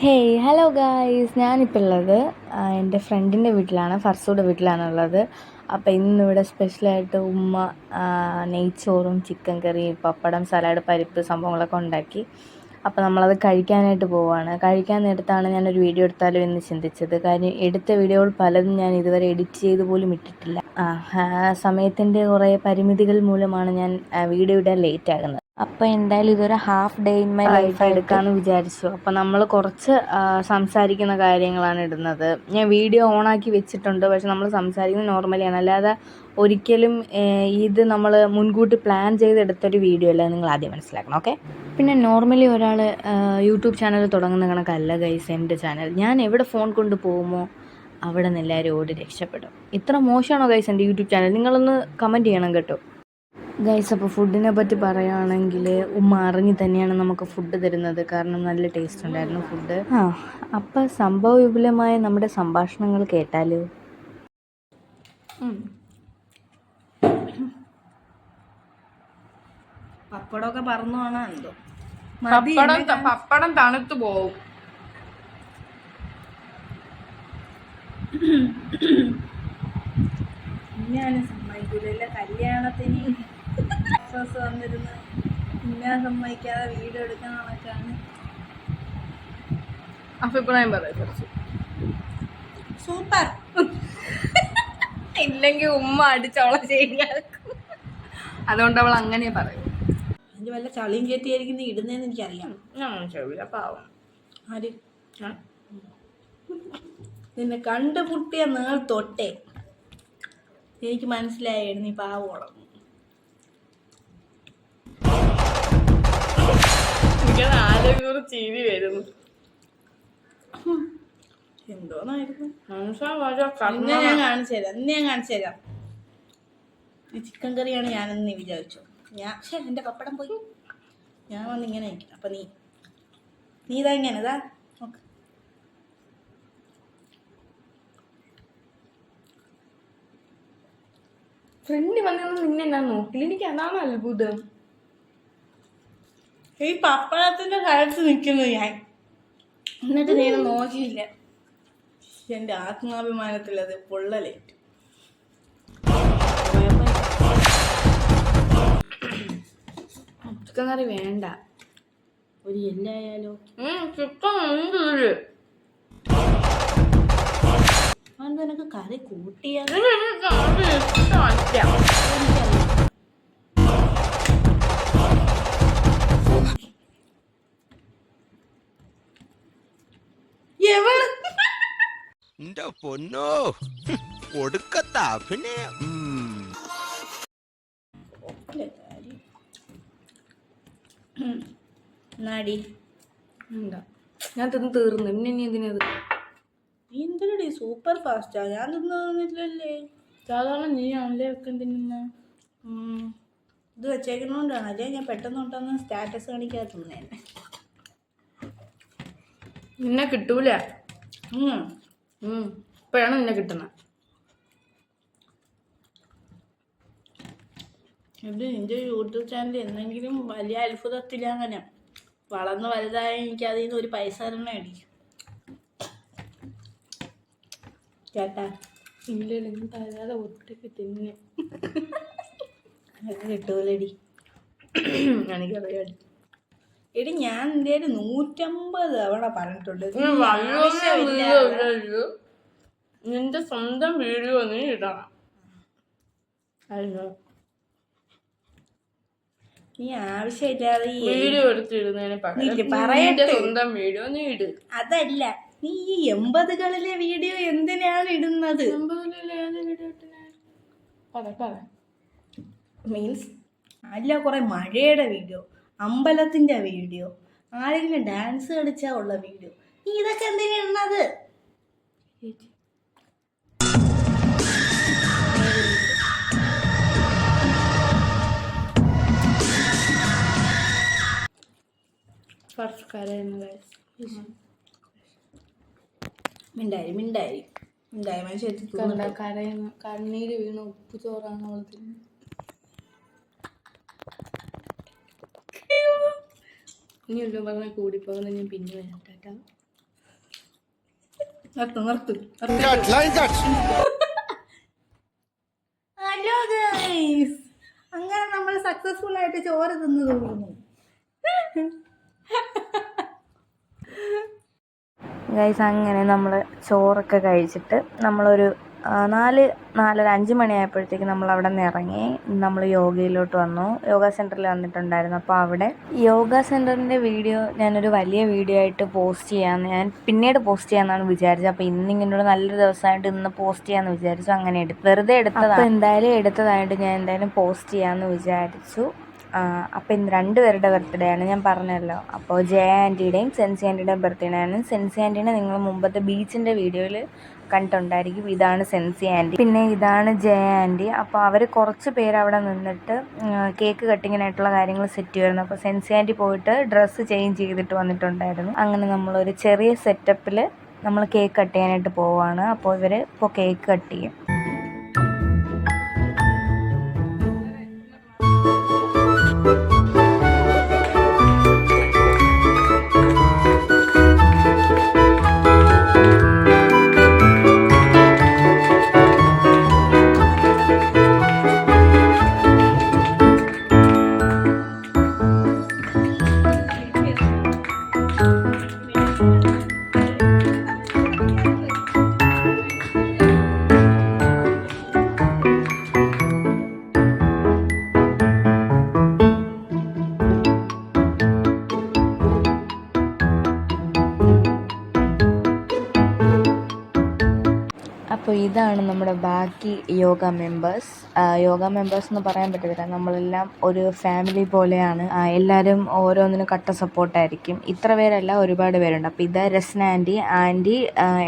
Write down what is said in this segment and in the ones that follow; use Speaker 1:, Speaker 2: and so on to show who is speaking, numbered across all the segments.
Speaker 1: Hey hello guys ഞാനിപ്പോൾ ഉള്ളത് എന്റെ ഫ്രണ്ടിന്റെ വീട്ടിലാണ് ഫർസൂടെ വീട്ടിലാണുള്ളത്. അപ്പോൾ ഇന്നിവിടെ സ്പെഷ്യലായിട്ട് ഉമ്മ നെയ്ച്ചോറും ചിക്കൻ കറി പപ്പടം സലാഡ് പരിപ്പ് സംഭവങ്ങളൊക്കെ ഉണ്ടാക്കി. അപ്പോൾ നമ്മളത് കഴിക്കാനായിട്ട് പോവുകയാണ് കഴിക്കാൻ നേരത്താണ് ഞാനൊരു വീഡിയോ എടുത്താലോ എന്ന് ചിന്തിച്ചത്. കാര്യം എടുത്ത വീഡിയോകൾ പലതും ഞാൻ ഇതുവരെ എഡിറ്റ് ചെയ്ത് പോലും ഇട്ടിട്ടില്ല. സമയത്തിന്റെ കുറേ പരിമിതികൾ മൂലമാണ് ഞാൻ വീഡിയോ ഇടാൻ ലേറ്റ് ആകുന്നത്. അപ്പോൾ എന്തായാലും ഇതൊരു half day in my life എടുക്കാമെന്ന് വിചാരിച്ചു. അപ്പോൾ നമ്മൾ കുറച്ച് സംസാരിക്കുന്ന കാര്യങ്ങളാണ് ഇടുന്നത്. ഞാൻ വീഡിയോ ഓൺ ആക്കി വെച്ചിട്ടുണ്ട് പക്ഷെ നമ്മൾ സംസാരിക്കുന്നത് നോർമലിയാണ് അല്ലാതെ ഒരിക്കലും ഇത് നമ്മൾ മുൻകൂട്ടി പ്ലാൻ ചെയ്തെടുത്തൊരു വീഡിയോ അല്ല നിങ്ങൾ ആദ്യം മനസ്സിലാക്കണം ഓക്കെ പിന്നെ നോർമലി ഒരാൾ യൂട്യൂബ് ചാനൽ തുടങ്ങുന്ന കണക്കല്ല ഗൈസ് എന്റെ ചാനൽ ഞാൻ എവിടെ ഫോൺ കൊണ്ട് പോകുമോ അവിടെ നിന്ന് എല്ലാവരും ഓടി രക്ഷപ്പെടും. ഇത്ര മോശമാണോ ഗൈസ് എന്റെ യൂട്യൂബ് ചാനൽ നിങ്ങളൊന്ന് കമന്റ് ചെയ്യണം കേട്ടോ. ഗൈസ് അപ്പോൾ ഫുഡിനെ പറ്റി പറയുകയാണെങ്കിൽ ഉമ്മ അറിഞ്ഞ് തന്നെയാണ് നമുക്ക് ഫുഡ് തരുന്നത്. കാരണം നല്ല ടേസ്റ്റ് ഉണ്ടായിരുന്നു ഫുഡ് ആ. അപ്പം സംഭവ വിപുലമായ നമ്മുടെ സംഭാഷണങ്ങൾ കേട്ടാലോ?
Speaker 2: പപ്പടമൊക്കെ പറന്നു എന്തോ.
Speaker 3: പപ്പടം പപ്പടം തണുത്തു പോവും.
Speaker 2: ഞാനും സമ്മതിക്കൂല കല്യാണത്തിന് വിശ്വാസം വന്നിരുന്ന് ഇന്നാ സമ്മതിക്കാതെ വീഡിയോ എടുക്കാൻ കണക്കാണ്
Speaker 3: അഭിപ്രായം പറയാം കുറച്ച്.
Speaker 2: സൂപ്പർ.
Speaker 3: ഇല്ലെങ്കിൽ ഉമ്മ അടിച്ചവളെ ശരിയാക്കും അതുകൊണ്ട് അവൾ അങ്ങനെ പറയും.
Speaker 2: അതിന് വല്ല ചളിയും കയറ്റിയായിരിക്കും നീ ഇടുന്നതെന്ന് എനിക്കറിയാം.
Speaker 3: ചെവില പാവം.
Speaker 2: ആര്? നിന്നെ കണ്ടുമുട്ടിയ നേൾ തൊട്ടേ. എനിക്ക് മനസ്സിലായിരുന്നു നീ പാവോളം
Speaker 3: എനിക്കത് ആലോചിക്കുന്ന ചിരി വരുന്നു.
Speaker 2: എന്തോന്നായിരുന്നു? ഇന്ന് ഞാൻ കാണിച്ചു തരാം ഇന്ന് ഞാൻ കാണിച്ചു തരാം. ഈ ചിക്കൻ കറിയാണ് ഞാനെന്ന് നീ വിചാരിച്ചു. ഞാൻ പക്ഷേ എന്റെ പപ്പടം പോയി. ഞാൻ വന്ന് ഇങ്ങനെ നിൽക്കും അപ്പം നീ നീ ഇതാ ഇങ്ങനെ ഇതാ. നോക്ക്.
Speaker 3: ഫ്രണ്ട് വന്നു നിന്നെ ഞാൻ നോക്കില്ല. എനിക്ക് അതാണ് അത്ഭുതം.
Speaker 2: ഈ പപ്പടത്തിന്റെ കാലത്ത് നിൽക്കുന്നു ഞാൻ. എന്നിട്ട് നീ നോക്കിയില്ല. എന്റെ ആത്മാഭിമാനത്തിൽ അത് പൊള്ളലേറ്റു.
Speaker 3: ചിക്കൻ കറി വേണ്ട.
Speaker 2: ഒരു എല്ലായാലോ.
Speaker 3: ചിക്കൻ ഉണ്ട് ഇതിൽ.
Speaker 2: അത് നിനക്ക് കറി കൂട്ടിയാ.
Speaker 3: ഇതിന് എനിക്ക് കറി ഇഷ്ടമല്ല
Speaker 4: എന്റെ പൊന്നോ. ഒടുക്കത്ത അഭിനയം.
Speaker 2: നാടി.
Speaker 3: എന്താ? ഞാൻ തിന്ന് തീർന്നു. പിന്നെ ഇനി എന്തിനത്
Speaker 2: നീ എന്തിനടി? സൂപ്പർ ഫാസ്റ്റാ ഞാൻ തിന്ന് തന്നിട്ടില്ലല്ലേ
Speaker 3: സാധാരണ നീ ആണല്ലേ ഒക്കെ തിന്നുന്ന
Speaker 2: ഇത് വെച്ചേക്കുന്നോണ്ടാണ്. അല്ലേ? ഞാൻ പെട്ടെന്ന് തൊട്ടൊന്ന് സ്റ്റാറ്റസ് കാണിക്കാതെ തിന്നേനെ.
Speaker 3: നിന്നെ കിട്ടൂല. ഉം. ഇപ്പോഴാണ് നിന്നെ കിട്ടുന്നത്
Speaker 2: ഇത് നിന്റെ യൂട്യൂബ് ചാനൽ എന്തെങ്കിലും വലിയ അത്ഭുതത്തില്ല അങ്ങനെ. വളർന്ന് വലുതായ എനിക്ക് അതിൽ നിന്ന് ഒരു പൈസ തന്നെ അടിക്കും കേട്ടാ
Speaker 3: ഇല്ലെങ്കിലും തരാതെ ഒറ്റയ്ക്ക് തിന്നെ.
Speaker 2: കിട്ടൂലടി.
Speaker 3: എനിക്കറിയാം.
Speaker 2: എടി ഞാൻ എന്റെ കയ്യിൽ നൂറ്റമ്പത് തവണ പറഞ്ഞിട്ടുണ്ട്.
Speaker 3: നിന്റെ സ്വന്തം വീഡിയോ നീ ഇടണം. അയ്യോ.
Speaker 2: നീ ആവശ്യമില്ലാതെ
Speaker 3: വീഡിയോ എടുത്തിടുന്നതിന്
Speaker 2: നീ
Speaker 3: പകരം
Speaker 2: പറയട്ടെ.
Speaker 3: സ്വന്തം വീഡിയോ നീ ഇട്.
Speaker 2: അതല്ല നീ ഈ എൺപതുകളിലെ വീഡിയോ എന്തിനാണ് ഇടുന്നത്? മീൻസ് അല്ല കുറെ മഴയുടെ വീഡിയോ. അമ്പലത്തിന്റെ വീഡിയോ. ആരെങ്കിലും ഡാൻസ് കളിച്ചാ ഉള്ള വീഡിയോ. നീ ഇതൊക്കെ എന്തിനാ ഇടുന്നത്?
Speaker 3: ഫർസ് കരയുന്നു guys.
Speaker 2: മിണ്ടായി മിണ്ടായി. മിണ്ടായി മനുഷ്യ
Speaker 3: കണ്ട കരയുന്നു. കണ്ണീര് വീണ് ഉപ്പ് ചോറാണ് അവൾ തിന്നുന്നത് ഇനി ഒരു പറഞ്ഞാൽ കൂടിപ്പോകുന്ന ഞാൻ പിന്നെ വരാം ടാറ്റാ
Speaker 2: നിർത്തും നിർത്തും. ഹലോ ഗൈസ് അങ്ങനെ നമ്മൾ സക്സസ്ഫുൾ ആയിട്ട് ചോറ് തിന്നു തോന്നുന്നു
Speaker 1: ഗൈസ് അങ്ങനെ നമ്മൾ ചോറൊക്കെ കഴിച്ചിട്ട് നമ്മളൊരു നാല് നാലര അഞ്ച് മണിയായപ്പോഴത്തേക്ക് നമ്മൾ അവിടെ നിന്ന് ഇറങ്ങി. നമ്മൾ യോഗയിലോട്ട് വന്നു. യോഗ സെന്ററിൽ വന്നിട്ടുണ്ടായിരുന്നു. അപ്പോൾ അവിടെ യോഗ സെന്ററിന്റെ വീഡിയോ ഞാനൊരു വലിയ വീഡിയോ ആയിട്ട് പോസ്റ്റ് ചെയ്യാമെന്ന് ഞാൻ പിന്നീട് പോസ്റ്റ് ചെയ്യാമെന്നാണ് വിചാരിച്ചത്. അപ്പോൾ ഇന്നിങ്ങനെയുള്ള നല്ലൊരു ദിവസമായിട്ട് ഇന്ന് പോസ്റ്റ് ചെയ്യാമെന്ന് വിചാരിച്ചു. അങ്ങനെ എടുത്തു വെറുതെ എടുത്തതാണ്. എന്തായാലും എടുത്തതായിട്ട് ഞാൻ എന്തായാലും പോസ്റ്റ് ചെയ്യാമെന്ന് വിചാരിച്ചു. അപ്പോൾ ഇന്ന് രണ്ട് പേരുടെ ബർത്ത്ഡേ ആണ് ഞാൻ പറഞ്ഞല്ലോ. അപ്പോൾ ജയ ആന്റിയുടെയും സെൻസി ആന്റിയുടെയും ബർത്ത്ഡേ ആണ്. സെൻസി ആന്റീനെ നിങ്ങൾ മുമ്പത്തെ ബീച്ചിന്റെ വീഡിയോയിൽ കണ്ടിട്ടുണ്ടായിരിക്കും. ഇതാണ് സെൻസി ആന്റി പിന്നെ ഇതാണ് ജയ ആന്റി അപ്പോൾ അവർ കുറച്ച് പേര് അവിടെ നിന്നിട്ട് കേക്ക് കട്ടിങ്ങിനായിട്ടുള്ള കാര്യങ്ങൾ സെറ്റ് ചെയ്യുമായിരുന്നു അപ്പോൾ സെൻസി ആന്റി പോയിട്ട് ഡ്രസ്സ് ചേഞ്ച് ചെയ്തിട്ട് വന്നിട്ടുണ്ടായിരുന്നു. അങ്ങനെ നമ്മളൊരു ചെറിയ സെറ്റപ്പിൽ നമ്മൾ കേക്ക് കട്ട് ചെയ്യാനായിട്ട് പോവുകയാണ് അപ്പോൾ ഇവർ ഇപ്പോൾ കേക്ക് കട്ട് ചെയ്യും. നമ്മുടെ ബാക്കി യോഗ മെമ്പേഴ്സ് യോഗ മെമ്പേഴ്സ് എന്ന് പറയാൻ പറ്റത്തില്ല. നമ്മളെല്ലാം ഒരു ഫാമിലി പോലെയാണ്. എല്ലാവരും ഓരോന്നിനും കട്ട സപ്പോർട്ടായിരിക്കും ഇത്ര പേരല്ല ഒരുപാട് പേരുണ്ട്. അപ്പോൾ ഇതാ രസ്ന ആന്റി ആന്റി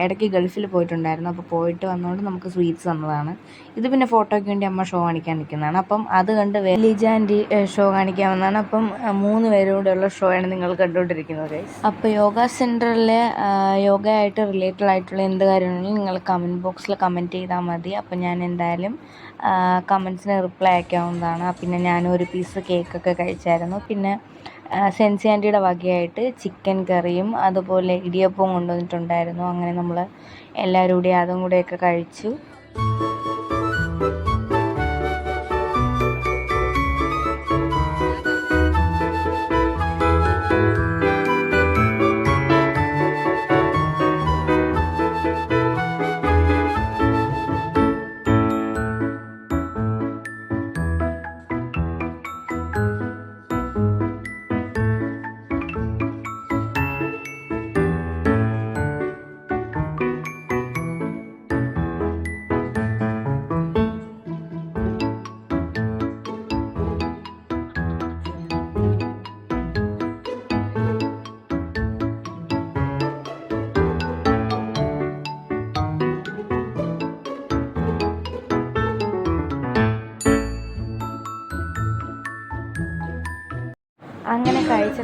Speaker 1: ഇടയ്ക്ക് ഗൾഫിൽ പോയിട്ടുണ്ടായിരുന്നു. അപ്പോൾ പോയിട്ട് വന്നുകൊണ്ട് നമുക്ക് സ്വീറ്റ്സ് തന്നതാണ്. ഇത് പിന്നെ ഫോട്ടോയ്ക്ക് വേണ്ടി അമ്മ ഷോ കാണിക്കാൻ നിൽക്കുന്നതാണ് അപ്പം അത് കണ്ട് ലിജ ആന്റി ഷോ കാണിക്കാൻ വന്നതാണ് അപ്പം മൂന്ന് പേരോടുള്ള ഷോയാണ് നിങ്ങൾ കണ്ടുകൊണ്ടിരിക്കുന്നത്. അപ്പോൾ യോഗ സെന്ററിലെ യോഗയായിട്ട് റിലേറ്റഡ് ആയിട്ടുള്ള എന്ത് കാര്യമാണെങ്കിലും നിങ്ങൾ കമന്റ് ബോക്സിൽ കമന്റ് ചെയ്താൽ മതി. അപ്പം ഞാൻ എന്തായാലും കമൻസിന് റിപ്ലൈ അയക്കാവുന്നതാണ്. പിന്നെ ഞാൻ ഒരു പീസ് കേക്കൊക്കെ കഴിച്ചായിരുന്നു. പിന്നെ സെൻസി ആന്റിയുടെ വകയായിട്ട് ചിക്കൻ കറിയും അതുപോലെ ഇടിയപ്പവും കൊണ്ടുവന്നിട്ടുണ്ടായിരുന്നു. അങ്ങനെ നമ്മൾ എല്ലാവരും കൂടി അതും കൂടെയൊക്കെ കഴിച്ചു.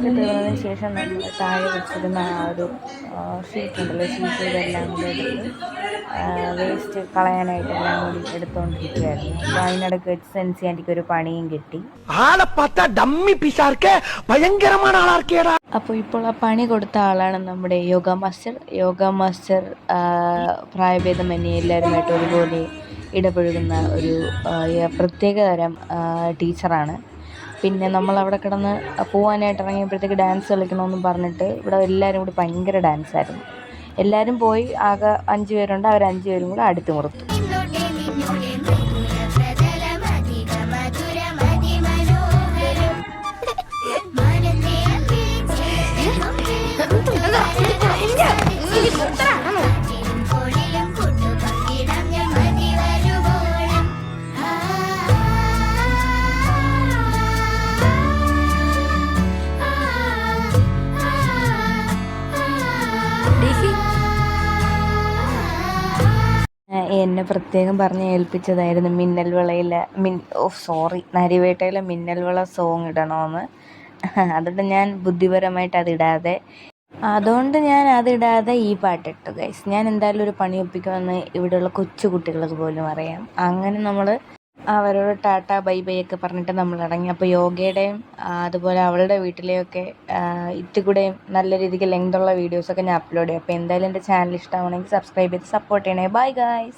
Speaker 1: അതൊക്കെ തീർന്നതിന് ശേഷം നമ്മൾ താഴെ വെച്ചിരുന്ന ആ ഒരു ഷീറ്റുണ്ടല്ലോ ഷീറ്റ് ഇതെല്ലാം കൂടി എടുത്ത് വേസ്റ്റ് കളയാനായിട്ട് എല്ലാം കൂടി എടുത്തുകൊണ്ടിരിക്കുകയായിരുന്നു അപ്പോൾ അതിനിടയ്ക്ക് വെച്ച് സെൻസി ആന്റിക്ക് ഒരു പണിയും കിട്ടി. അപ്പോൾ ഇപ്പോൾ ആ പണി കൊടുത്ത ആളാണ് നമ്മുടെ യോഗ മാസ്റ്റർ. യോഗ മാസ്റ്റർ പ്രായഭേദമന്യേ എല്ലാവരുമായിട്ട് ഒരുപോലെ ഇടപഴകുന്ന ഒരു പ്രത്യേക തരം ടീച്ചറാണ്. പിന്നെ നമ്മൾ അവിടെ കിടന്ന് പോകാനായിട്ട് ഇറങ്ങിയപ്പോഴത്തേക്ക് ഡാൻസ് കളിക്കണമെന്ന് പറഞ്ഞിട്ട് ഇവിടെ എല്ലാവരും കൂടി ഭയങ്കര ഡാൻസായിരുന്നു എല്ലാവരും പോയി ആകെ അഞ്ച് പേരുണ്ട്. അവർ അഞ്ച് പേരും കൂടെ അടുത്ത് മുറുത്തു എന്നെ പ്രത്യേകം പറഞ്ഞ് ഏൽപ്പിച്ചതായിരുന്നു മിന്നൽ വിളയിലെ മിൻ ഓ സോറി നരിവേട്ടയിലെ മിന്നൽ വിള സോങ് ഇടണമെന്ന് അതുകൊണ്ട് ഞാൻ ബുദ്ധിപരമായിട്ട് അതിടാതെ അതുകൊണ്ട് ഞാൻ അതിടാതെ ഈ പാട്ടിട്ടു ഗൈസ് ഞാൻ എന്തായാലും ഒരു പണി ഒപ്പിക്കുമെന്ന് ഇവിടെയുള്ള കൊച്ചു കുട്ടികൾക്ക് പോലും അറിയാം. അങ്ങനെ നമ്മൾ അവരോട് ടാറ്റ ബൈ ബൈ ഒക്കെ പറഞ്ഞിട്ട് നമ്മൾ ഇറങ്ങി. അപ്പോൾ യോഗയുടെയും അതുപോലെ അവളുടെ വീട്ടിലെയൊക്കെ ഇറ്റുകൂടെയും നല്ല രീതിക്ക് ലെങ്ത് ഉള്ള വീഡിയോസൊക്കെ ഞാൻ അപ്ലോഡ് ചെയ്യും. അപ്പോൾ എന്തായാലും എന്റെ ചാനൽ ഇഷ്ടമാണെങ്കിൽ സബ്സ്ക്രൈബ് ചെയ്ത് സപ്പോർട്ട് ചെയ്യണേ. Bye guys